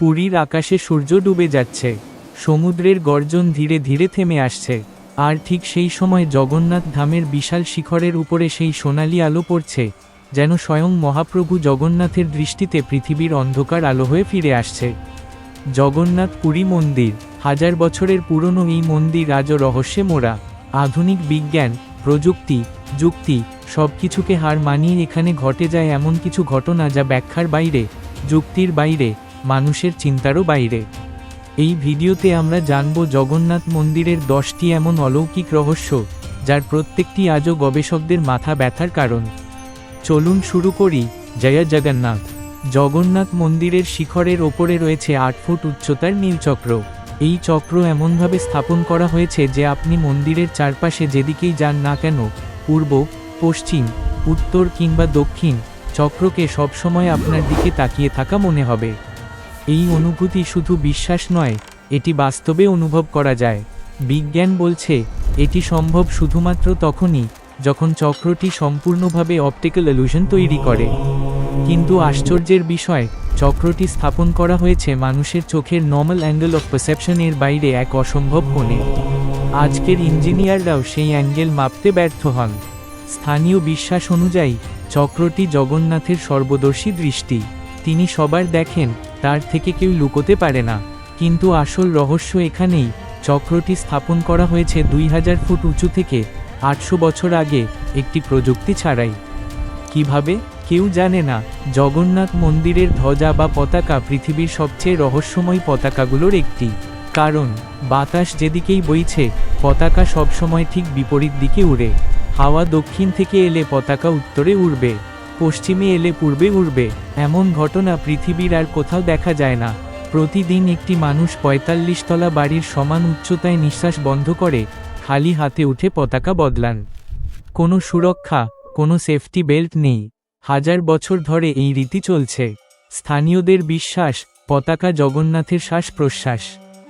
পুরীর আকাশে সূর্য ডুবে যাচ্ছে, সমুদ্রের গর্জন ধীরে ধীরে থেমে আসছে, আর ঠিক সেই সময় জগন্নাথ ধামের বিশাল শিখরের উপরে সেই সোনালি আলো পড়ছে, যেন স্বয়ং মহাপ্রভু জগন্নাথের দৃষ্টিতে পৃথিবীর অন্ধকার আলো হয়ে ফিরে আসছে। জগন্নাথ পুরী মন্দির, হাজার বছরের পুরনো এই মন্দির আজও রহস্যে মোড়া, আধুনিক বিজ্ঞান, প্রযুক্তি, যুক্তি সব কিছুকে হার মানিয়ে এখানে ঘটে যায় এমন কিছু ঘটনা যা ব্যাখ্যার বাইরে, যুক্তির বাইরে মানুষের চিন্তারও বাইরে। এই ভিডিওতে আমরা জানব জগন্নাথ মন্দিরের দশটি এমন অলৌকিক রহস্য, যার প্রত্যেকটি আজও গবেষকদের মাথা ব্যথার কারণ। চলুন শুরু করি, জয়া জগন্নাথ। জগন্নাথ মন্দিরের শিখরের ওপরে রয়েছে আট ফুট উচ্চতার নীলচক্র এই চক্র এমনভাবে স্থাপন করা হয়েছে যে আপনি মন্দিরের চারপাশে যেদিকেই যান না কেন, পূর্ব, পশ্চিম, উত্তর কিংবা দক্ষিণ, চক্রকে সবসময় আপনার দিকে তাকিয়ে থাকা মনে হবে। এই অনুভূতি শুধু বিশ্বাস নয়, এটি বাস্তবে অনুভব করা যায়। বিজ্ঞান বলছে, এটি সম্ভব শুধুমাত্র তখনই, যখন চক্রটি সম্পূর্ণভাবে অপটিক্যাল এলুশন তৈরি করে। কিন্তু আশ্চর্যের বিষয়, চক্রটি স্থাপন করা হয়েছে মানুষের চোখের নর্মাল অ্যাঙ্গেল অফ পারসেপশনের বাইরে এক অসম্ভব কোণে। আজকের ইঞ্জিনিয়াররাও সেই অ্যাঙ্গেল মাপতে ব্যর্থ হন। স্থানীয় বিশ্বাস অনুযায়ী, চক্রটি জগন্নাথের সর্বদর্শী দৃষ্টি। তিনি সবার দেখেন তার থেকে কেউ লুকোতে পারে না। কিন্তু আসল রহস্য এখানেই, চক্রটি স্থাপন করা হয়েছে দুই হাজার ফুট উঁচু থেকে আটশো বছর আগে একটি প্রযুক্তি ছাড়াই। কীভাবে? কেউ জানে না। জগন্নাথ মন্দিরের ধ্বজা বা পতাকা পৃথিবীর সবচেয়ে রহস্যময় পতাকাগুলোর একটি। কারণ, বাতাস যেদিকেই বইছে, পতাকা সবসময় ঠিক বিপরীত দিকে উড়ে। হাওয়া দক্ষিণ থেকে এলে পতাকা উত্তরে উড়বে। পশ্চিমে এলে পূর্বে উড়বে। এমন ঘটনা পৃথিবীর আর কোথাও দেখা যায় না। প্রতিদিন একটি মানুষ পঁয়তাল্লিশ তলা বাড়ির সমান উচ্চতায় নিঃশ্বাস বন্ধ করে, খালি হাতে উঠে পতাকা বদলান। কোনো সুরক্ষা, কোনো সেফটি বেল্ট নেই। হাজার বছর ধরে এই রীতি চলছে। স্থানীয়দের বিশ্বাস, পতাকা জগন্নাথের শ্বাস প্রশ্বাস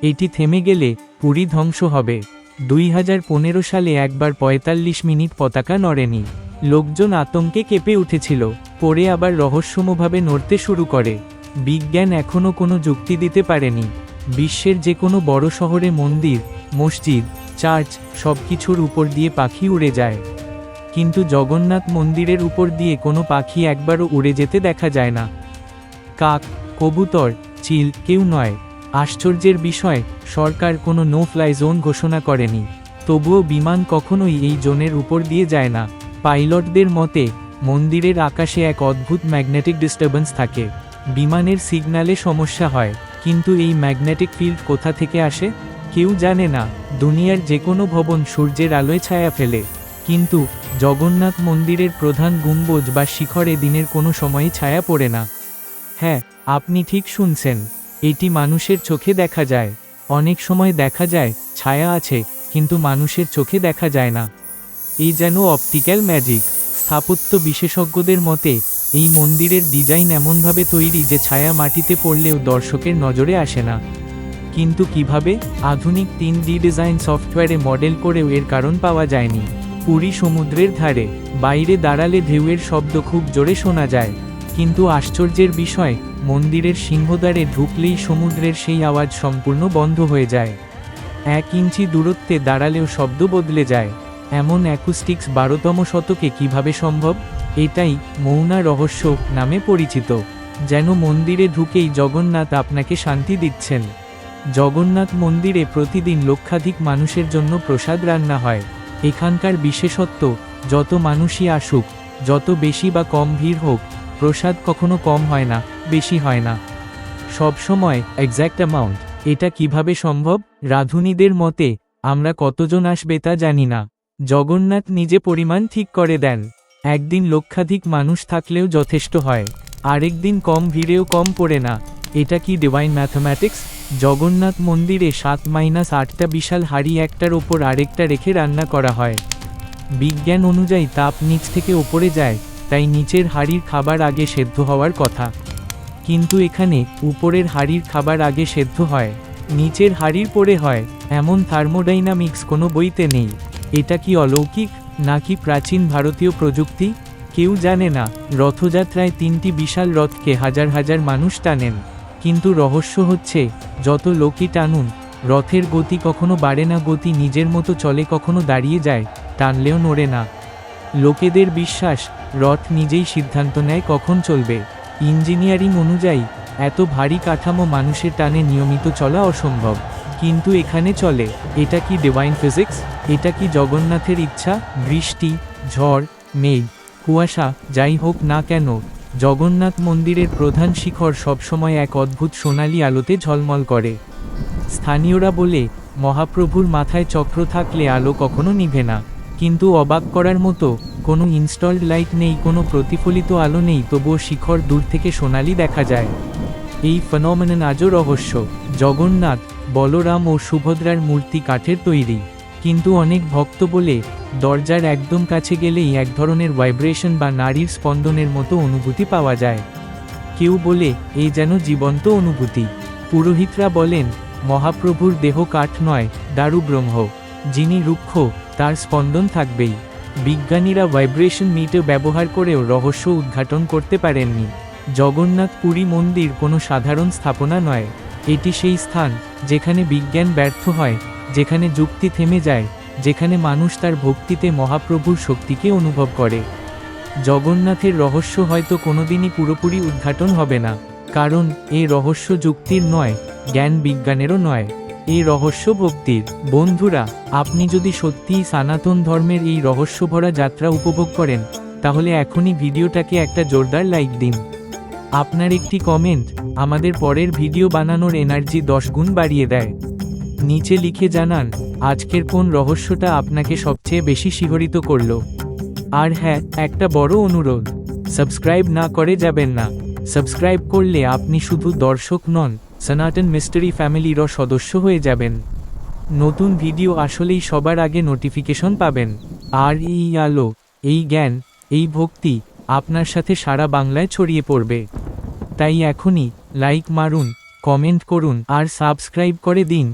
এটি থেমে গেলে পুরী ধ্বংস হবে। দুই হাজার পনেরো সালে একবার পঁয়তাল্লিশ মিনিট পতাকা নড়েনি। লোকজন আতঙ্কে কেঁপে উঠেছিল, পরে আবার রহস্যমভাবে নড়তে শুরু করে। বিজ্ঞান এখনও কোনো যুক্তি দিতে পারেনি। বিশ্বের যে কোনো বড় শহরে মন্দির, মসজিদ, চার্চ সব কিছুর উপর দিয়ে পাখি উড়ে যায়। কিন্তু জগন্নাথ মন্দিরের উপর দিয়ে কোনো পাখি একবারও উড়ে যেতে দেখা যায় না। কাক, কবুতর, চিল কেউ নয়। আশ্চর্যের বিষয়, সরকার কোনো নো ফ্লাই জোন ঘোষণা করেনি। তবুও বিমান কখনোই এই জোনের উপর দিয়ে যায় না। পাইলটদের মতে, মন্দিরের আকাশে এক অদ্ভুত ম্যাগনেটিক ডিস্টারবেন্স থাকে। বিমানের সিগন্যালে সমস্যা হয়, কিন্তু এই ম্যাগনেটিক ফিল্ড কোথা থেকে আসে? কেউ জানে না, দুনিয়ার যে কোনো ভবন সূর্যের আলোয় ছায়া ফেলে। কিন্তু, জগন্নাথ মন্দিরের প্রধান গুম্বজ বা শিখরে দিনের কোনো সময়ই ছায়া পড়ে না। হ্যাঁ আপনি ঠিক শুনছেন, এটি মানুষের চোখে দেখা যায়। অনেক সময় দেখা যায়, ছায়া আছে, কিন্তু মানুষের চোখে দেখা যায় না। এই যেন অপটিক্যাল ম্যাজিক। স্থাপত্য বিশেষজ্ঞদের মতে, এই মন্দিরের ডিজাইন এমনভাবে তৈরি যে ছায়া মাটিতে পড়লেও দর্শকের নজরে আসে না। কিন্তু কীভাবে? আধুনিক তিন ডি ডিজাইন সফটওয়্যারে মডেল করেও এর কারণ পাওয়া যায়নি। পুরী সমুদ্রের ধারে, বাইরে দাঁড়ালে ঢেউয়ের শব্দ খুব জোরে শোনা যায়। কিন্তু আশ্চর্যের বিষয়, মন্দিরের সিংহদ্বারে ঢুকলেই সমুদ্রের সেই আওয়াজ সম্পূর্ণ বন্ধ হয়ে যায়। এক ইঞ্চি দূরত্বে দাঁড়ালেও শব্দ বদলে যায়। এমন অ্যাকুস্টিক্স বারোতম শতকে কীভাবে সম্ভব? এটাই মৌনা রহস্য নামে পরিচিত। যেন মন্দিরে ঢুকেই জগন্নাথ আপনাকে শান্তি দিচ্ছেন। জগন্নাথ মন্দিরে প্রতিদিন লক্ষাধিক মানুষের জন্য প্রসাদ রান্না হয়। এখানকার বিশেষত্ব, যত মানুষই আসুক, যত বেশি বা কম ভিড় হোক, প্রসাদ কখনো কম হয় না, বেশি হয় না। সব সময় এক্স্যাক্ট অ্যামাউন্ট এটা কীভাবে সম্ভব? রাধুনীদের মতে, আমরা কতজন আসবে তা জানি না। জগন্নাথ নিজে পরিমাণ ঠিক করে দেন। একদিন লক্ষাধিক মানুষ থাকলেও যথেষ্ট হয়। আরেক দিন কম ভিড়েও কম পড়ে না। এটা কি ডিভাইন ম্যাথমেটিক্স জগন্নাথ মন্দিরে সাত মাইনাস আটটা বিশাল হাড়ি একটার ওপর আরেকটা রেখে রান্না করা হয়। বিজ্ঞান অনুযায়ী তাপ নিচ থেকে ওপরে যায়, তাই নিচের হাড়ির খাবার আগে সেদ্ধ হওয়ার কথা। কিন্তু এখানে উপরের হাড়ির খাবার আগে সেদ্ধ হয়, নিচের হাড়ির পরে হয়, এমন থার্মোডাইনামিক্স কোনো বইতে নেই। এটা কি অলৌকিক, নাকি প্রাচীন ভারতীয় প্রযুক্তি? কেউ জানে না। রথযাত্রায় তিনটি বিশাল রথকে হাজার হাজার মানুষ টানেন। কিন্তু রহস্য হচ্ছে, যত লোকই টানুন, রথের গতি কখনো বাড়ে না, গতি নিজের মতো চলে, কখনো দাঁড়িয়ে যায়, টানলেও নড়ে না। লোকেদের বিশ্বাস, রথ নিজেই সিদ্ধান্ত নেয় কখন চলবে। ইঞ্জিনিয়ারিং অনুযায়ী, এত ভারী কাঠামো মানুষের টানে নিয়মিত চলা অসম্ভব। কিন্তু এখানে চলে। এটা কি ডিভাইন ফিজিক্স এটা কি জগন্নাথের ইচ্ছা? বৃষ্টি, ঝড়, মেঘ, কুয়াশা, যাই হোক না কেন, জগন্নাথ মন্দিরের প্রধান শিখর সবসময় এক অদ্ভুত সোনালি আলোতে ঝলমল করে। স্থানীয়রা বলে, মহাপ্রভুর মাথায় চক্র থাকলে আলো কখনো নিভে না। কিন্তু অবাক করার মতো, কোনো ইনস্টলড লাইট নেই, কোনো প্রতিফলিত আলো নেই, তবুও শিখর দূর থেকে সোনালি দেখা যায়। এই ফেনোমেনন আজও রহস্য। জগন্নাথ বলরাম ও সুভদ্রার মূর্তি কাঠের তৈরি। কিন্তু অনেক ভক্ত বলে, দরজার একদম কাছে গেলেই এক ধরনের ভাইব্রেশন বা নারীর স্পন্দনের মতো অনুভূতি পাওয়া যায়। কেউ বলে, এই যেন জীবন্ত অনুভূতি। পুরোহিতরা বলেন, মহাপ্রভুর দেহ কাঠ নয়, দারু ব্রহ্ম। যিনি রুক্ষ, তার স্পন্দন থাকবেই। বিজ্ঞানীরা ভাইব্রেশন মিটে ব্যবহার করেও রহস্য উদ্ঘাটন করতে পারেননি। জগন্নাথ পুরী মন্দির কোনো সাধারণ স্থাপনা নয়। এটি সেই স্থান যেখানে বিজ্ঞান ব্যর্থ হয়, যেখানে যুক্তি থেমে যায়, যেখানে মানুষ তার ভক্তিতে মহাপ্রভুর শক্তিকে অনুভব করে। জগন্নাথের রহস্য হয়তো কোনোদিনই পুরোপুরি উদ্ঘাটন হবে না, কারণ এই রহস্য যুক্তির নয়, জ্ঞান বিজ্ঞানেরও নয়। এই রহস্য ভক্তির। বন্ধুরা, আপনি যদি সত্যিই সনাতন ধর্মের এই রহস্যভরা যাত্রা উপভোগ করেন, তাহলে এখনই ভিডিওটাকে একটা জোরদার লাইক দিন। আপনার একটি কমেন্ট আমাদের পরের ভিডিও বানানোর এনার্জি গুণ বাড়িয়ে দেয়। নিচে লিখে জানান, আজকের কোন রহস্যটা আপনাকে সবচেয়ে বেশি শিহরিত করল? আর হ্যাঁ একটা বড় অনুরোধ সাবস্ক্রাইব না করে যাবেন না। সাবস্ক্রাইব করলে আপনি শুধু দর্শক নন, সনাতন মিস্টারি ফ্যামিলিরও সদস্য হয়ে যাবেন। নতুন ভিডিও আসলেই সবার আগে নোটিফিকেশন পাবেন। আর এই আলো, এই জ্ঞান, এই ভক্তি আপনার সাথে সারা বাংলায় ছড়িয়ে পড়বে। তাই এখনই লাইক মারুন কমেন্ট করুন আর সাবস্ক্রাইব করে দিন।